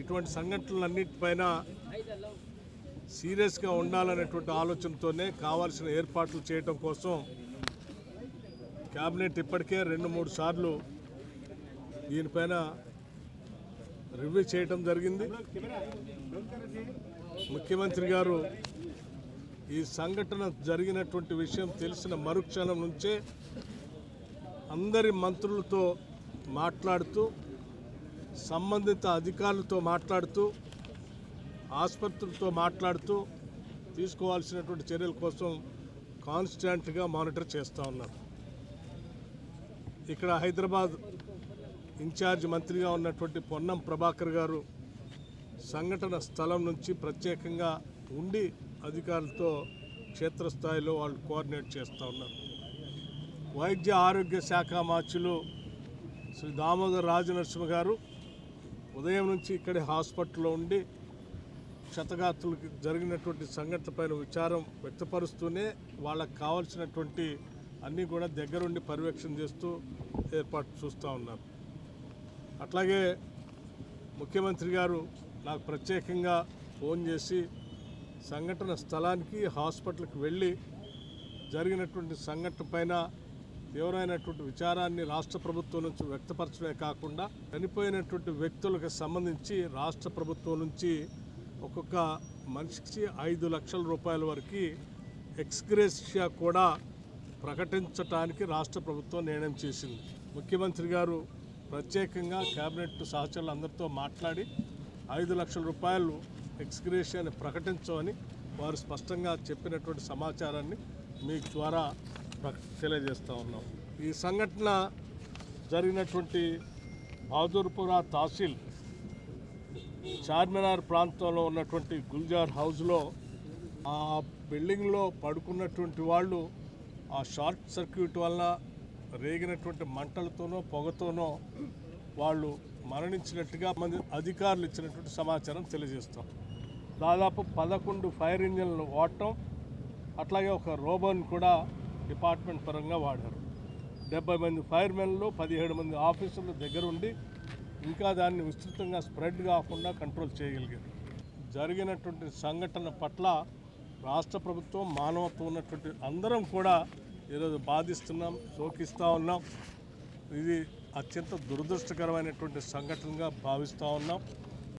ఇటువంటి సంఘటనలన్నిటిపైన సీరియస్గా ఉండాలనేటువంటి ఆలోచనతోనే కావాల్సిన ఏర్పాట్లు చేయటం కోసం క్యాబినెట్ ఇప్పటికే రెండు మూడు సార్లు దీనిపైన రివ్యూ చేయటం జరిగింది. ముఖ్యమంత్రి గారు ఈ సంఘటన జరిగినటువంటి విషయం తెలిసిన మరుక్షణం నుంచే అందరి మంత్రులతో మాట్లాడుతూ సంబంధిత అధికారులతో మాట్లాడుతూ ఆసుపత్రులతో మాట్లాడుతూ తీసుకోవాల్సినటువంటి చర్యల కోసం కాన్స్టాంట్గా మానిటర్ చేస్తూ ఉన్నారు. ఇక్కడ హైదరాబాద్ ఇన్ఛార్జ్ మంత్రిగా ఉన్నటువంటి పొన్నం ప్రభాకర్ గారు సంఘటన స్థలం నుంచి ప్రత్యేకంగా ఉండి అధికారులతో క్షేత్రస్థాయిలో వాళ్ళు కోఆర్డినేట్ చేస్తూ ఉన్నారు. వైద్య ఆరోగ్య శాఖ మార్చులు శ్రీ దామోదర్ రాజనరసింహ గారు ఉదయం నుంచి ఇక్కడే హాస్పిటల్లో ఉండి క్షతగాత్రులకు జరిగినటువంటి సంఘటనపైన విచారం వ్యక్తపరుస్తూనే వాళ్ళకి కావాల్సినటువంటి అన్నీ కూడా దగ్గరుండి పర్యవేక్షణ చేస్తూ ఏర్పాటు చూస్తూ ఉన్నారు. అట్లాగే ముఖ్యమంత్రి గారు నాకు ప్రత్యేకంగా ఫోన్ చేసి సంఘటన స్థలానికి హాస్పిటల్కి వెళ్ళి జరిగినటువంటి సంఘటన పైన తీవ్రమైనటువంటి విచారాన్ని రాష్ట్ర ప్రభుత్వం నుంచి వ్యక్తపరచడమే కాకుండా చనిపోయినటువంటి వ్యక్తులకు సంబంధించి రాష్ట్ర ప్రభుత్వం నుంచి ఒక్కొక్క మనిషికి ఐదు లక్షల రూపాయల వరకు ఎక్స్గ్రేషియా కూడా ప్రకటించటానికి రాష్ట్ర ప్రభుత్వం నిర్ణయం చేసింది. ముఖ్యమంత్రి గారు ప్రత్యేకంగా కేబినెట్ సహచరులు అందరితో మాట్లాడి ఐదు లక్షల రూపాయలు ఎక్స్గ్రేషియాని ప్రకటించమని వారు స్పష్టంగా చెప్పినటువంటి సమాచారాన్ని మీ ద్వారా తెలియజేస్తూ ఉన్నాం. ఈ సంఘటన జరిగినటువంటి బహదూర్పుర తహసీల్ చార్మినార్ ప్రాంతంలో ఉన్నటువంటి గుల్జార్ హౌస్లో ఆ బిల్డింగ్లో పడుకున్నటువంటి వాళ్ళు ఆ షార్ట్ సర్క్యూట్ వల్ల రేగినటువంటి మంటలతోనో పొగతోనో వాళ్ళు మరణించినట్టుగా మంది అధికారులు ఇచ్చినటువంటి సమాచారం తెలియజేస్తాం. దాదాపు పదకొండు ఫైర్ ఇంజన్లు వాడటం అట్లాగే ఒక రోబోన్ కూడా డిపార్ట్మెంట్ పరంగా వాడారు. డెబ్బై మంది ఫైర్మెన్లు పదిహేడు మంది ఆఫీసర్లు దగ్గరుండి ఇంకా దాన్ని విస్తృతంగా స్ప్రెడ్ కాకుండా కంట్రోల్ చేయగలిగారు. జరిగినటువంటి సంఘటన పట్ల రాష్ట్ర ప్రభుత్వం మానవత్వం ఉన్నటువంటి అందరం కూడా ఈరోజు బాధిస్తున్నాం శోకిస్తూ ఉన్నాం. ఇది అత్యంత దురదృష్టకరమైనటువంటి సంఘటనగా భావిస్తూ ఉన్నాం.